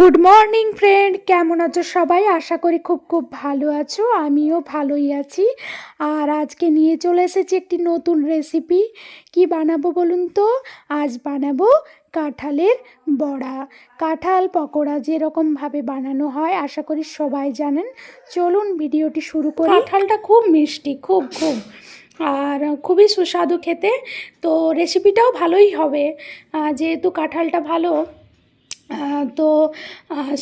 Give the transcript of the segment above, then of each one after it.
Good morning friend কেমন আছো সবাই? আশা করি খুব খুব ভালো আছো। আমিও ভালোই আছি। আর আজকে নিয়ে চলে এসেছি একটি নতুন রেসিপি কি বানাবো বলুন তো? আজ বানাবো কাঁঠালের বড়া। কাঁঠাল পকোড়া যেরকমভাবে বানানো হয়, আশা করি সবাই জানেন। চলুন ভিডিওটি শুরু করি। কাঁঠালটা খুব মিষ্টি, খুব খুব। আর খুবই সুস্বাদু খেতে। তো রেসিপিটাও ভালোই হবে। যেহেতু কাঁঠালটা ভালো তো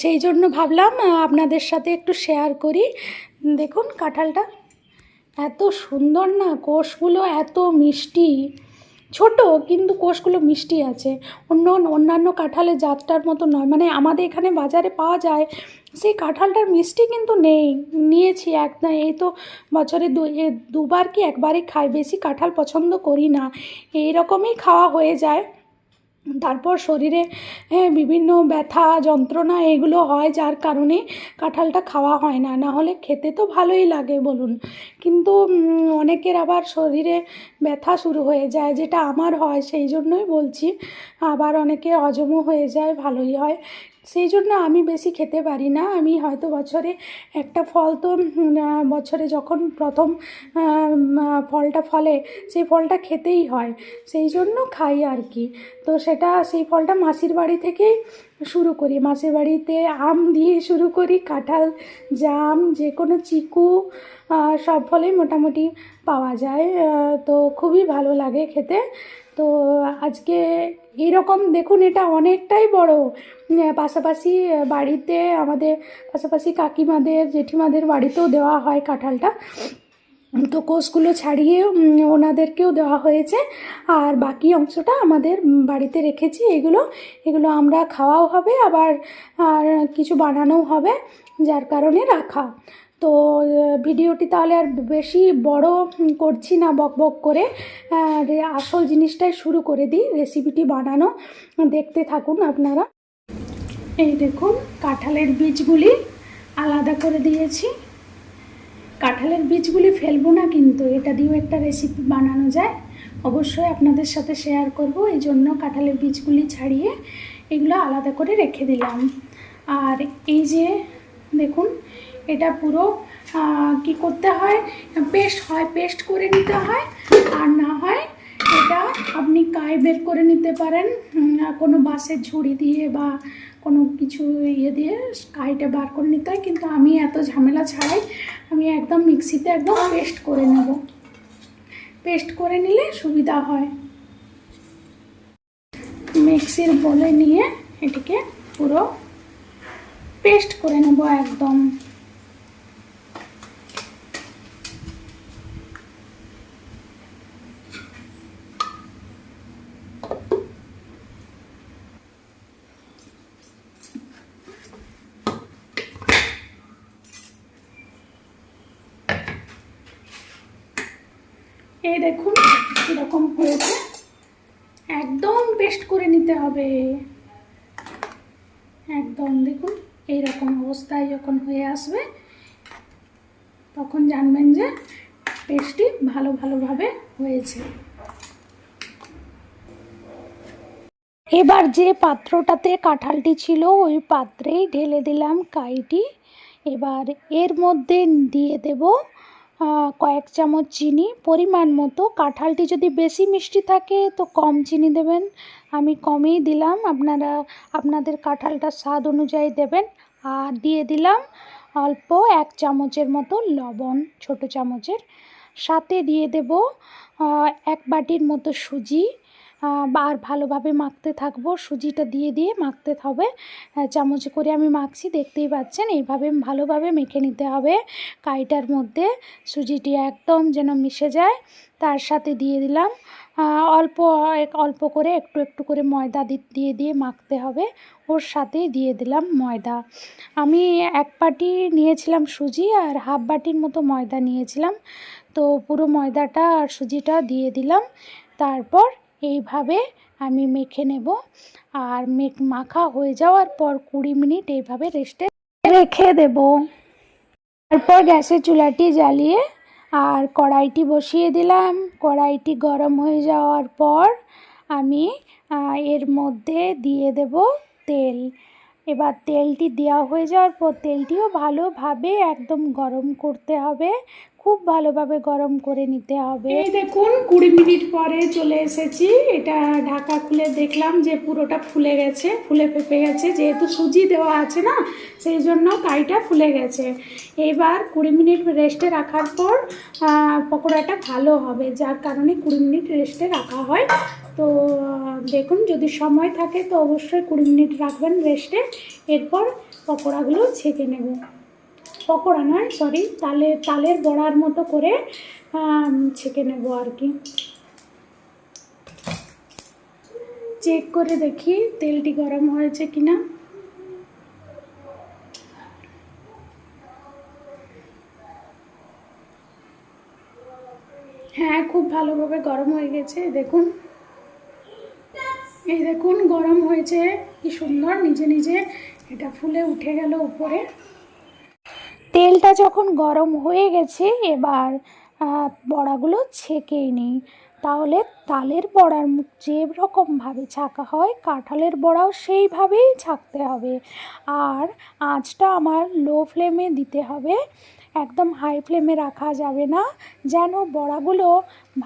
সেই জন্য ভাবলাম আপনাদের সাথে একটু শেয়ার করি। দেখুন কাঁঠালটা এত সুন্দর না, কোষগুলো এত মিষ্টি। ছোট, কিন্তু কোষগুলো মিষ্টি আছে। অন্য, অন্যান্য কাঁঠালের জাতটার মতো নয়। মানে আমাদের এখানে বাজারে পাওয়া যায়, সেই কাঁঠালটার মিষ্টি কিন্তু নেই। নিয়েছি এক এই তো বছরে দু দুবার কি একবারই খাই। বেশি কাঁঠাল পছন্দ করি না। এই রকমই খাওয়া হয়ে যায়। তারপর শরীরে বিভিন্ন ব্যথা, যন্ত্রণা এগুলো হয় যার কারণে কাঁঠালটা খাওয়া হয় না। না হলে খেতে তো ভালোই লাগে বলুন। কিন্তু অনেকের আবার শরীরে ব্যথা শুরু হয়ে যায়, যেটা আমার হয়, সেই জন্যই বলছি। আবার অনেকে হজমও হয়ে যায়, ভালোই হয়। সেই জন্য আমি বেশি খেতে পারি না। আমি হয়তো বছরে একটা ফল তো বছরে যখন প্রথম ফলটা ফলে সেই ফলটা খেতেই হয়। সেই জন্য খাই আর কি। তো সেটা, সেই ফলটা মাসির বাড়ি থেকেই শুরু করি। মাসির বাড়িতে আম দিয়ে শুরু করি, কাঁঠাল, জাম, যে কোনো চিকু সব ফলেই মোটামুটি পাওয়া যায়। তো খুবই ভালো লাগে খেতে। তো আজকে এইরকম দেখুন, এটা অনেকটাই বড়। পাশাপাশি বাড়িতে আমাদের, পাশাপাশি কাকিমাদের, জেঠিমাদের বাড়িতেও দেওয়া হয় কাঁঠালটা। তো কোষগুলো ছাড়িয়ে ওনাদেরকেও দেওয়া হয়েছে। আর বাকি অংশটা আমাদের বাড়িতে রেখেছি। এগুলো এগুলো আমরা খাওয়াও হবে, আবার, আর কিছু বানানোও হবে, যার কারণে রাখা। তো ভিডিওটি তাহলে আর বেশি বড় করছি না বক বক করে। আসল জিনিসটাই শুরু করে দিই, রেসিপিটি বানানো। দেখতে থাকুন আপনারা। এই দেখুন, কাঁঠালের বীজগুলি আলাদা করে দিয়েছি। কাঁঠালের বীজগুলি ফেলব না কিন্তু, এটা দিয়েও একটা রেসিপি বানানো যায়। অবশ্যই আপনাদের সাথে শেয়ার করব, এই জন্য কাঁঠালের বীজগুলি ছাড়িয়ে এগুলো আলাদা করে রেখে দিলাম। আর এই যে, দেখুন, এটা পুরো কি করতে হয়, পেস্ট হয়, পেস্ট করে নিতে হয়, আর না হয় কায় বের করে নিতে পারেন কোনো বাসের ঝুড়ি দিয়ে বা কোনো কিছু ইয়ে দিয়ে কাইটা বার করে নিতে হয়, কিন্তু আমি এত ঝামেলা ছাড়াই আমি একদম মিক্সিতে একদম পেস্ট করে নেব। পেস্ট করে নিলে সুবিধা হয়। মিক্সির বলে নিয়ে এটিকে পুরো পেস্ট করে নেব একদম। এই দেখুন এরকম হয়েছে। একদম পেস্ট করে নিতে হবে। একদম, দেখুন, এইরকম অবস্থায় যখন হয়ে আসবে, তখন জানবেন যে পেস্টটি ভালো ভালোভাবে হয়েছে। এবার যে পাত্রটাতে কাঁঠালটি ছিল, ওই পাত্রেই ঢেলে দিলাম কাইটি। এবার এর মধ্যে দিয়ে দেব কয়েক চামচ চিনি, পরিমাণ মতো। কাঁঠালটি যদি বেশি মিষ্টি থাকে, তো কম চিনি দেবেন। আমি কমই দিলাম, আপনারা, আপনাদের কাঁঠালটা স্বাদ অনুযায়ী দেবেন। আর দিয়ে দিলাম অল্প এক চামচের মতো লবণ, ছোট চামচের। সাথে দিয়ে দেব এক বাটির মতো সুজি আর ভালোভাবে মাখতে থাকব। সুজিটা দিয়ে দিয়ে মাখতে হবে। চামচে করে আমি মাখছি, দেখতেই পাচ্ছেন? এইভাবে ভালোভাবে মেখে নিতে হবে কাইটার মধ্যে। সুজিটি একদম যেন মিশে যায়। তার সাথে দিয়ে দিলাম। অল্প অল্প করে একটু একটু করে ময়দা দিয়ে দিয়ে মাখতে হবে। ওর সাথেই দিয়ে দিলাম ময়দা। আমি এক বাটি নিয়েছিলাম সুজি আর হাফ বাটির মতো ময়দা নিয়েছিলাম। তো পুরো ময়দাটা আর সুজিটা দিয়ে দিলাম। তারপর এইভাবে আমি মেখে নেব। আর মেখ, মাখা হয়ে যাওয়ার পর কুড়ি মিনিট এইভাবে রেস্টে রেখে দেব। তারপর গ্যাসের চুলাটি জ্বালিয়ে আর কড়াইটি বসিয়ে দিলাম। কড়াইটি গরম হয়ে যাওয়ার পর আমি এর মধ্যে দিয়ে দেব তেল। এবার তেলটি দেওয়া হয়ে যাওয়ার পর তেলটিও ভালোভাবে একদম গরম করতে হবে। খুব ভালোভাবে গরম করে নিতে হবে। এই দেখুন, কুড়ি মিনিট পরে চলে এসেছি। এটা ঢাকা খুলে দেখলাম যে পুরোটা ফুলে গেছে, ফুলে ফেপে গেছে। যেহেতু সুজি দেওয়া আছে না, সেই জন্য কাইটা ফুলে গেছে। এবার কুড়ি মিনিট রেস্টে রাখার পর পকোড়াটা ভালো হবে, যার কারণে কুড়ি মিনিট রেস্টে রাখা হয়। তো দেখুন, যদি সময় থাকে তো অবশ্যই কুড়ি মিনিট রাখবেন রেস্টে। এরপর পকোড়াগুলো ছেঁকে নেব। পকোড়া নয় সরি তালে, তালের বড়ার মতো করে ছেঁকে নেব আর কি। চেক করে দেখি তেলটি গরম হয়েছে কিনা। হ্যাঁ খুব ভালোভাবে গরম হয়ে গেছে, দেখুন। এই দেখুন, গরম হয়েছে, কি সুন্দর, নিজে নিজে এটা ফুলে উঠে গেল উপরে। তেলটা যখন গরম হয়ে গেছে, এবার বড়াগুলো ছেঁকেই নিই। তাহলে তালের বড়ার যে রকমভাবে ছাঁকা হয়, কাঁঠালের বড়াও সেইভাবেই ছাঁকতে হবে। আর আঁচটা আমার লো ফ্লেমে দিতে হবে। একদম হাই ফ্লেমে রাখা যাবে না, যেন বড়াগুলো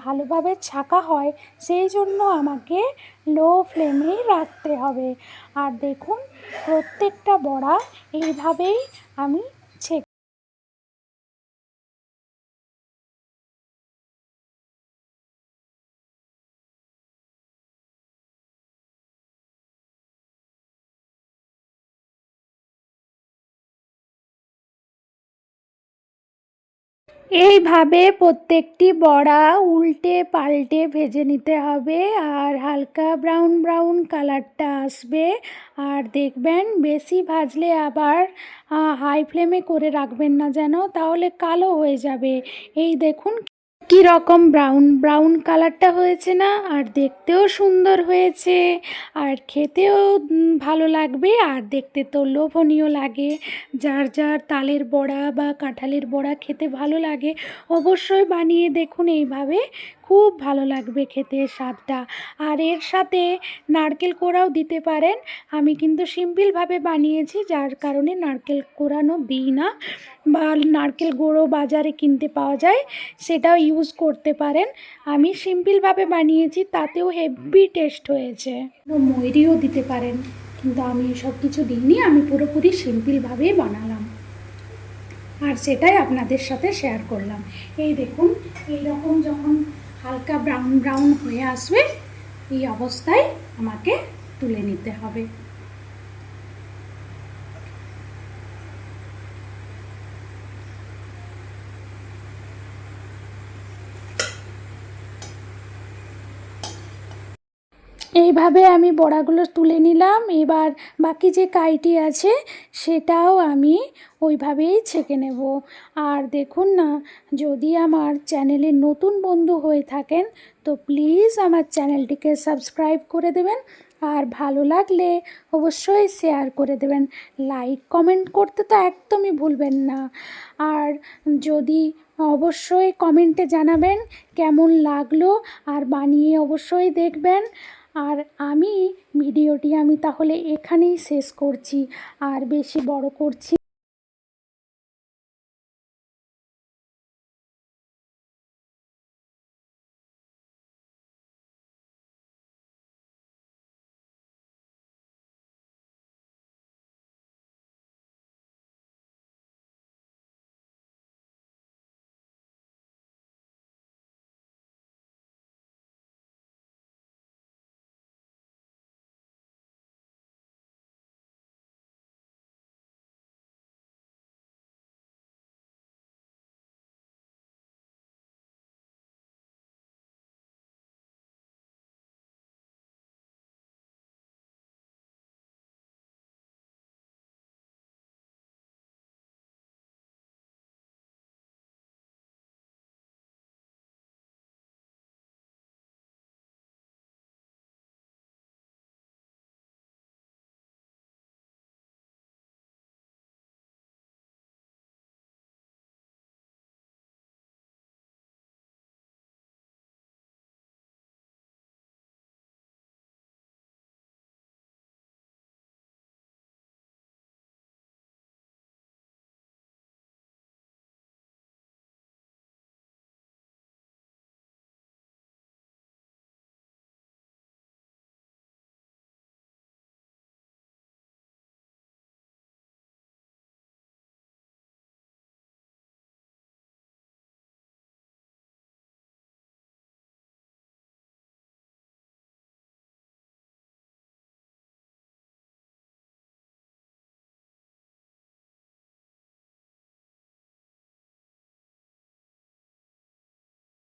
ভালোভাবে ছাঁকা হয়। সেই জন্য আমাকে লো ফ্লেমেই রাখতে হবে। আর দেখুন, প্রত্যেকটা বড়া এইভাবেই আমি এইভাবে প্রত্যেকটি বড়া উল্টে পাল্টে ভেজে নিতে হবে আর হালকা ব্রাউন ব্রাউন কালারটা আসবে। আর দেখবেন বেশি ভাজলে আবার হাই ফ্লেমে করে রাখবেন না যেন, তাহলে কালো হয়ে যাবে। এই দেখুন কি রকম ব্রাউন ব্রাউন কালারটা হয়েছে না? আর দেখতেও সুন্দর হয়েছে, আর খেতেও ভালো লাগবে, আর দেখতে তো লোভনীয় লাগে। যার যার তালের বড়া বা কাঁঠালের বড়া খেতে ভালো লাগে, অবশ্যই বানিয়ে দেখুন, এইভাবে খুব ভালো লাগবে খেতে স্বাদটা। আর এর সাথে নারকেল কোড়াও দিতে পারেন। আমি কিন্তু সিম্পলভাবে বানিয়েছি, যার কারণে নারকেল কোড়ানো দিই না, বা নারকেল গুঁড়ো বাজারে কিনতে পাওয়া যায়, সেটাও ইউজ করতে পারেন। আমি সিম্পলভাবে বানিয়েছি, তাতেও হেভি টেস্ট হয়েছে। ময়ূরিও দিতে পারেন, কিন্তু আমি এসব কিছু দিইনি, আমি পুরোপুরি সিম্পলভাবেই বানালাম। আর সেটাই আপনাদের সাথে শেয়ার করলাম। এই দেখুন এই রকম যখন হালকা ব্রাউন ব্রাউন হয়ে আসবে, এই অবস্থায় আমাকে তুলে নিতে হবে। এইভাবে আমি বড়াগুলো তুলে নিলাম। এবার বাকি যে কাইটি আছে, সেটাও আমি ওইভাবেই ছেঁকে নেব। আর দেখুন না, যদি আমার চ্যানেলে নতুন বন্ধু হয়ে থাকেন, তো প্লিজ আমার চ্যানেলটিকে সাবস্ক্রাইব করে দেবেন। আর ভালো লাগলে অবশ্যই শেয়ার করে দেবেন। লাইক, কমেন্ট করতে তো একদমই ভুলবেন না। আর যদি অবশ্যই কমেন্টে জানাবেন কেমন লাগল, আর বানিয়ে অবশ্যই দেখবেন। আর আমি ভিডিওটি আমি তাহলে এখানেই শেষ করছি আর বেশি বড় করছি